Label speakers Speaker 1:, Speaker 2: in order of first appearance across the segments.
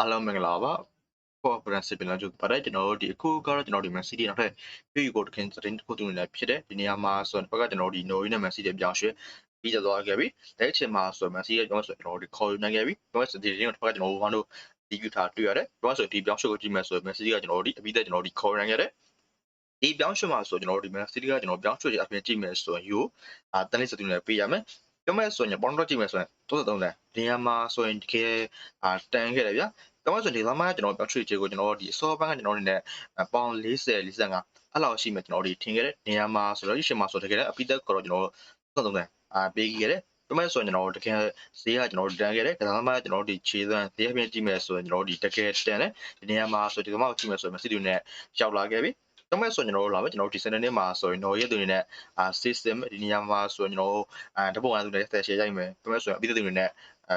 Speaker 1: အားလုံးမင်္ဂလာပါပေါ်ပရန်စစ်ပင်လာကျုပ်ပါတယ်ကျွန်တော်တို့ဒီအခုကတော့ကျွန်တော်ဒီ Man City နောက်ထပ်ပြည်ကိုတခင်သတင်းတစ်ခုတူနေဖြစ်တယ်ဒီနေရာမှာဆိုတော့ဘက်ကကျွန်တော်ဒီ Norway နဲ့ Man City ပြောင်းရွှေ့ပြီးကြသွားခဲ့ပြီလက်အချိန်မှာဆိုတော့ Man City ကကျွန်တော်ဆိုကျွန်တော်ဒီ call နိုင်ခဲ့ပြီကျွန်တော်ဆိုဒီတင်းကိုဘက်ကကျွန်တော်ဘာလို့ဒီယူထားတွေ့ရတယ်ကျွန်တော်ဆိုဒီပြောင်းရွှေ့ကိုကြည့်မယ်ဆိုတော့ Man City ကကျွန်တော်ဒီအပြီးသက်ကျွန်တော်ဒီ call နိုင်ခဲ့တယ်ဒီပြောင်းရွှေ့မှာဆိုကျွန်တော်ဒီ Man City ကကျွန်တော်ပြောင်းရွှေ့ရအပြင်ကြည့်မယ်ဆိုရင် Euro အာတနစ်စတူနဲ့ပေးရမယ် ပြောမယ်ဆိုရင်ပေါ်တော့ကြည့်မယ်ဆိုရင်33တန်းဒီနေရာမှာဆိုရင်တကယ်အာတန်ခဲ့တယ်ဗျာတောင်းဆိုဒီသမားကျွန်တော်ပြောချွေချေကိုကျွန်တော်ဒီအစောပိုင်းကကျွန်တော်နေနဲ့ပေါင်40 45အဲ့လောက်ရှိမှကျွန်တော်ဒီထင်ခဲ့တဲ့နေရာမှာဆိုတော့ဒီရှင်မှာဆိုတကယ်လည်းအပိသက်ကတော့ကျွန်တော်သုံးသုံးအာပေးခဲ့တယ်တမဲဆိုရင်ကျွန်တော်တကယ်ဈေးကကျွန်တော်တန်းခဲ့တယ်ဒါမှမဟုတ်ကျွန်တော်ဒီခြေသွမ်းဈေးအပြင်ကြည့်မယ်ဆိုရင်ကျွန်တော်ဒီတကယ်တန်တယ်ဒီနေရာမှာဆိုဒီကမောက်ကြည့်မယ်ဆိုရင်မစီတူနဲ့ရောက်လာခဲ့ပြီ တမဲဆိုရင်ကျွန်တော်တို့လာမယ်ကျွန်တော်ဒီစနေနေ့မှာဆိုရင်တော့ရဲ့သူနေနဲ့အာ system ဒီနေရာမှာဆိုရင်ကျွန်တော်အာတပုတ်အန်သူနဲ့ဆက်ရှယ်ရိုက်မယ်တမဲဆိုရင်အပိသက်သူနေနဲ့အဲ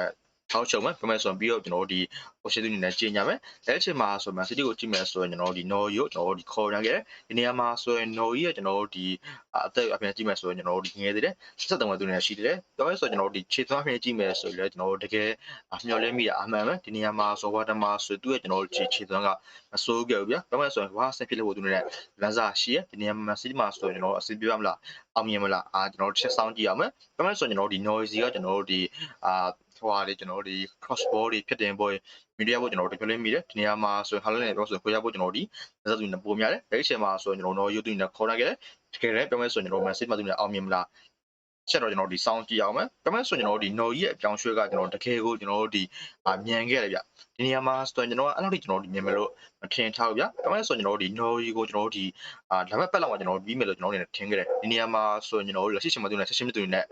Speaker 1: ထောက်ချုံမယ်ပြမယ်ဆိုရင်ပြီးတော့ကျွန်တော်တို့ဒီ option တွေနဲ့ကြီးညာမယ်လက်ချင်မှာဆိုမှ city ကိုကြည့်မယ်ဆိုရင်ကျွန်တော်တို့ဒီ Norway ကိုကျွန်တော်တို့ဒီခေါ်ရခဲ့ဒီနေရာမှာဆိုရင် Norway ရဲ့ကျွန်တော်တို့ဒီအသက်အပြင်ကြည့်မယ်ဆိုရင်ကျွန်တော်တို့ဒီငယ်သေးတယ်73ဝန်းသူနဲ့ရှိသေးတယ်ပြောရဲဆိုကျွန်တော်တို့ဒီခြေသွမ်းအပြင်ကြည့်မယ်ဆိုရင်လည်းကျွန်တော်တို့တကယ်မျှော်လင့်မိတာအမှန်ပဲဒီနေရာမှာဆိုဝါတမှာဆိုသူ့ရဲ့ကျွန်တော်တို့ခြေခြေသွမ်းကမစိုးခဲ့ဘူးဗျာပြောရဲဆိုရင်ဘာဆင်ဖြစ်လို့သူနဲ့လမ်းစာရှိရဒီနေရာမှာ city မှာဆိုရင်ကျွန်တော်အစီပြရမလားအောင်မြင်မလားအာကျွန်တော်တို့ချက်ဆောင်ကြည့်ရမယ်ပြောရဲဆိုရင်ကျွန်တော်တို့ဒီ noisy ကကျွန်တော်တို့ဒီအာ ဟိုဟာလေကျွန်တော်တို့ဒီ cross ball တွေဖြစ်တင်ပွဲမီဒီယာဘောကျွန်တော်တို့ပြောလဲမိတယ်ဒီနေရာမှာဆိုရင်ဟာလန်နဲ့ပြောဆိုရင်ကိုရဘောကျွန်တော်ဒီလက်သူနဲ့ပုံများတယ်လက်ချက်မှာဆိုရင်ကျွန်တော်တို့ယူတူနဲ့ခေါ်နိုင်ခဲ့တယ်တကယ်လည်းပြောမဲဆိုရင်ကျွန်တော်မန်စစ်မှာသူနဲ့အောင်မြင်မလားချက်တော့ကျွန်တော်ဒီစောင်းကြည့်အောင်မယ်ပြောမဲဆိုရင်ကျွန်တော်ဒီ no ကြီးရဲ့အကြောင်းရွှေကကျွန်တော်တကယ်ကိုကျွန်တော်တို့ဒီအမြန်ခဲ့တယ်ဗျဒီနေရာမှာဆိုရင်ကျွန်တော်အဲ့လောက်ထိကျွန်တော်ဒီမြင်မယ်လို့မထင်ထားဘူးဗျပြောမဲဆိုရင်ကျွန်တော်ဒီ no ကြီးကိုကျွန်တော်တို့ဒီအာဒါပေမဲ့ပက်လောက်မှာကျွန်တော်ပြီးမယ်လို့ကျွန်တော်အနေနဲ့ထင်ခဲ့တယ်ဒီနေရာမှာဆိုရင်ကျွန်တော်တို့လက်ရှိချိန်မှာသူနဲ့ဆက်ရှင်းမသူနဲ့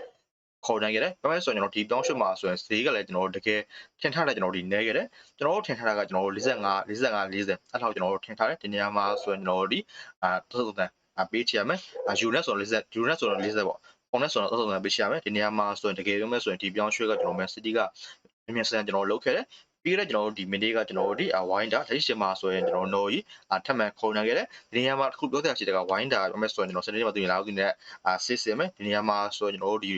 Speaker 1: ခေါ်နိုင်ခဲ့တယ်။ဒါပေမဲ့ဆိုရင်ကျွန်တော်ဒီပြောင်းရွှေ့မှာဆိုရင်ဈေးကလည်းကျွန်တော်တကယ်ထင်ထားတယ်ကျွန်တော်ဒီနဲခဲ့တယ်။ကျွန်တော်တို့ထင်ထားတာကကျွန်တော်45 45 40အဲ့လောက်ကျွန်တော်တို့ထင်ထားတယ်ဒီနေရာမှာဆိုရင်ကျွန်တော်ဒီအာသုံးသန်းအပေးချရမယ်။အာယူနဲ့ဆိုတော့40ယူနဲ့ဆိုတော့40ပေါ့။ပုံနဲ့ဆိုတော့သုံးသန်းပေးချရမယ်။ဒီနေရာမှာဆိုရင်တကယ်ပြောမယ်ဆိုရင်ဒီပြောင်းရွှေ့ကကျွန်တော် Man City ကမြင်မြန်စံကျွန်တော်လုပ်ခဲ့တယ် ပြီးတော့ကျွန်တော်တို့ဒီ mini ကကျွန်တော်တို့ဒီ winder လက်ရှိမှာဆိုရင်ကျွန်တော် no ကြီးထပ်မံခေါ်နိုင်ခဲ့တယ်ဒီနေရာမှာတစ်ခုပြောတဲ့အခြေတက winder ပြောမယ်ဆိုရင်ကျွန်တော်စနေနေ့မှာတွေ့ရလာဦးဒီနဲ့ system ဒီနေရာမှာဆိုရင်ကျွန်တော်တို့ဒီ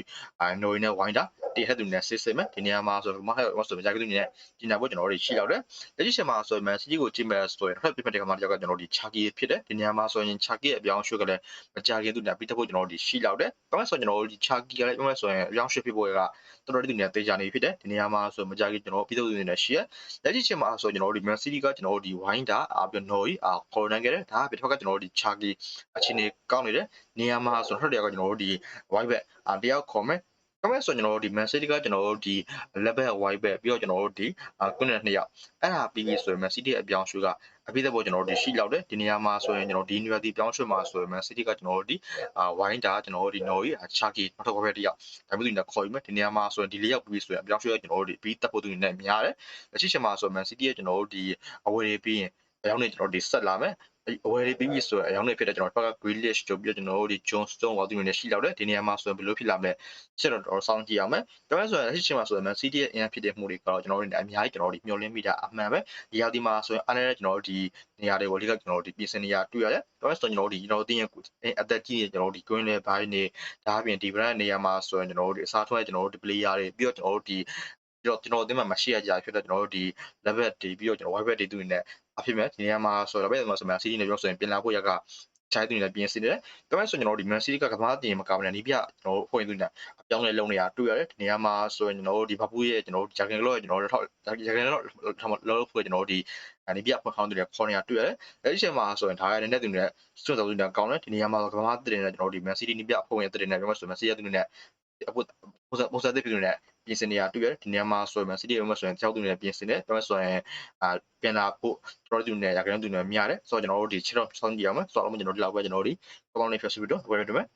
Speaker 1: no နဲ့ winder ဒီဟက်သူနဲ့ system ဒီနေရာမှာဆိုတော့မဟုတ်ဆိုမကြိုက်သူနဲ့ကျင်ညာဖို့ကျွန်တော်တို့ရှိလောက်တယ်လက်ရှိမှာဆိုရင် man city ကိုကြည့်မယ်ဆိုရင်တစ်ဖက်ပြပြတဲ့ကမှတယောက်ကကျွန်တော်ဒီ chaki ဖြစ်တယ်ဒီနေရာမှာဆိုရင် chaki ရဲ့အပြောင်းရွှေ့ကလည်းမကြခင်သူနဲ့ပြီးတဲ့ဖို့ကျွန်တော်တို့ဒီရှိလောက်တယ်ပြောမယ်ဆိုရင်ကျွန်တော်တို့ဒီ chaki ကလည်းပြောမယ်ဆိုရင်အပြောင်းရွှေ့ဖြစ်ဖို့ကတော်တော်လေးသူနဲ့တေချာနေဖြစ်တယ်ဒီနေရာမှာဆိုမကြခင်ကျွန်တော်ပြီးတဲ့သူနဲ့ရှိရလက်ရှိချိန်မှာဆိုကျွန်တော်တို့ဒီ Man City ကကျွန်တော်တို့ဒီ Winder အပြင် Noi အာခေါ်နိုင်ခဲ့တယ်ဒါကပြထောက်ကကျွန်တော်တို့ဒီ Charlie အချင်းနေကောင်းနေတယ်နေရာမှာဆိုတော့တယောက်ကကျွန်တော်တို့ဒီ White back အတယောက်ခေါ်မယ် ကမဲ့ဆိုကျွန်တော်တို့ဒီ Man City ကကျွန်တော်တို့ဒီ level white back ပြီးတော့ကျွန်တော်တို့ဒီကုနဲ့နှစ်ယောက်အဲ့ဒါပြီးပြီဆိုရင် Man City အပြောင်းရွှေ့ကအပိသက်ပေါ်ကျွန်တော်တို့ဒီရှိလောက်တယ်ဒီနေရာမှာဆိုရင်ကျွန်တော်ဒီ New York ပြောင်းရွှေ့မှာဆိုရင် Man City ကကျွန်တော်တို့ဒီအာ Winder ကျွန်တော်တို့ဒီ Noi Charlie နောက်တစ်ခေါက်ပဲတယောက်ဒါမျိုးသူနဲ့ခေါ်ယူမယ်ဒီနေရာမှာဆိုရင်ဒီလေးယောက်ပြီးဆိုရင်အပြောင်းရွှေ့ကျွန်တော်တို့ဒီပြီးတပ်ဖို့သူနဲ့များတယ်လက်ရှိချိန်မှာဆို Man City ရဲ့ကျွန်တော်တို့ဒီအဝယ်တွေပြီးရင်အယောင်းနေကျွန်တော်ဒီဆက်လာမယ် အဝယ်တွေပြီးပြီဆိုရင်အယောင်းနေဖြစ်တဲ့ကျွန်တော်ဘက်က Grealish တို့ပြီးတော့ကျွန်တော်တို့ဒီ John Stone ဝါသူတွေနဲ့ရှိလောက်တယ်ဒီနေရာမှာဆိုရင်ဘယ်လိုဖြစ်လာမလဲဆက်တော့တော်စောင့်ကြည့်အောင်မယ်ဒါပေမဲ့ဆိုရင်လက်ရှိချိန်မှာဆိုရင် Man City ရဲ့အရင်ဖြစ်တဲ့မှုတွေကတော့ကျွန်တော်တို့အများကြီးကျွန်တော်တို့မျှော်လင့်မိတာအမှန်ပဲဒီရာသီမှာဆိုရင်အားနဲ့ကျွန်တော်တို့ဒီနေရာတွေကိုအဓိကကျွန်တော်တို့ဒီပြင်ဆင်နေရတွေ့ရတယ်ဒါပေမဲ့ဆိုရင်ကျွန်တော်တို့ဒီကျွန်တော်တို့တင်းရဲ့အသက်ကြီးနေကျွန်တော်တို့ဒီ green လေဘိုင်းနေဒါအပြင်ဒီ brand နေရာမှာဆိုရင်ကျွန်တော်တို့ဒီအစားထိုးတဲ့ကျွန်တော်တို့ဒီ player တွေပြီးတော့ကျွန်တော်တို့ဒီ ပြီးတော့ကျွန်တော်အသင်းမှာမရှိရကြဖြစ်တော့ကျွန်တော်တို့ဒီ level တွေပြီးတော့ကျွန်တော် web တွေတူနေအဖြစ်မဲ့ဒီနေရာမှာဆိုတော့ဘယ်မှာဆိုမှ CD နဲ့ပြောဆိုရင်ပြင်လာဖို့ရကချိုင်းသူနဲ့ပြင်စီနေတယ်။ဒါပေမဲ့ဆိုကျွန်တော်တို့ဒီ Man City ကကမ္ဘာတင်မကမနဲ့နီးပြကျွန်တော်တို့ဖွင့်သူနဲ့အပြောင်းလဲလုံးနေရတွေ့ရတယ်။ဒီနေရာမှာဆိုရင်ကျွန်တော်တို့ဒီဘပူးရဲ့ကျွန်တော်တို့ဂျာဂင်လော့ရဲ့ကျွန်တော်တို့ထောက်ဂျာဂင်လော့လော့ဖွင့်ကျွန်တော်တို့ဒီနီးပြဖွင့်ခေါင်းသူတွေခေါ်နေရတွေ့ရတယ်။အဲဒီချိန်မှာဆိုရင်ဒါကလည်းနဲ့သူနဲ့စွန့်တော်သူနဲ့ကောင်းတယ်။ဒီနေရာမှာကမ္ဘာတင်နဲ့ကျွန်တော်တို့ဒီ Man City နီးပြဖွင့်ရဲ့တင်နဲ့ပြောမှဆို Man City သူနဲ့အပုပုံစံပုံစံသစ်ပြည်နဲ့ ပြင်ဆင်နေရတွေ့ရတယ်ဒီနေရာမှာဆိုရင် City မှာဆိုရင်ကြောက်သူနဲ့ပြင်ဆင်တယ်ဒါပေမဲ့ဆိုရင်အာပြန်လာဖို့ကျွန်တော်တို့နဲ့ရခိုင်သူနဲ့များတယ်ဆိုတော့ကျွန်တော်တို့ဒီခြေတော့ဆောင်းကြည့်အောင်မယ်ဆိုတော့ကျွန်တော်တို့ဒီလောက်ပဲကျွန်တော်တို့ဒီကောင်းကောင်းလေးဖြတ်စီပြီးတော့ဝယ်ရတယ်မယ်